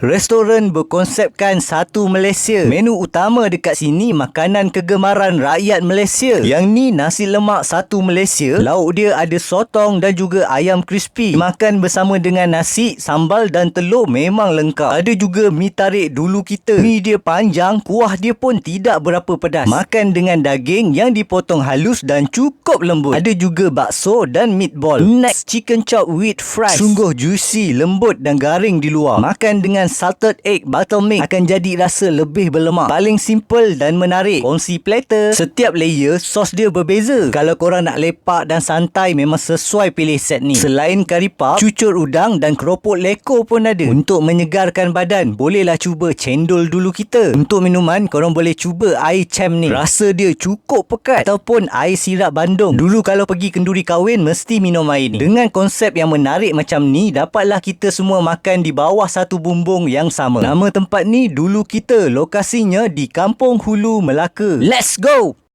Restoran berkonsepkan satu Malaysia. Menu utama dekat sini makanan kegemaran rakyat Malaysia. Yang ni nasi lemak satu Malaysia. Lauk dia ada sotong dan juga ayam crispy. Makan bersama dengan nasi, sambal dan telur memang lengkap. Ada juga mi tarik dulu kita. Mi dia panjang, kuah dia pun tidak berapa pedas. Makan dengan daging yang dipotong halus dan cukup lembut. Ada juga bakso dan meatball. Next chicken chop with fries. Sungguh juicy, lembut dan garing di luar. Makan dengan salted egg buttermilk akan jadi rasa lebih berlemak. Paling simple dan menarik. Kongsi platter. Setiap layer sos dia berbeza. Kalau korang nak lepak dan santai memang sesuai pilih set ni. Selain kari puff, cucur udang dan keropok leko pun ada. Untuk menyegarkan badan, bolehlah cuba cendol dulu kita. Untuk minuman, korang boleh cuba air cam ni. Rasa dia cukup pekat. Ataupun air sirap Bandung. Dulu kalau pergi kenduri kahwin, mesti minum air ni. Dengan konsep yang menarik macam ni, dapatlah kita semua makan di bawah satu bumbung yang sama. Nama tempat ni dulu kita. Lokasinya di Kampung Hulu, Melaka. Let's go!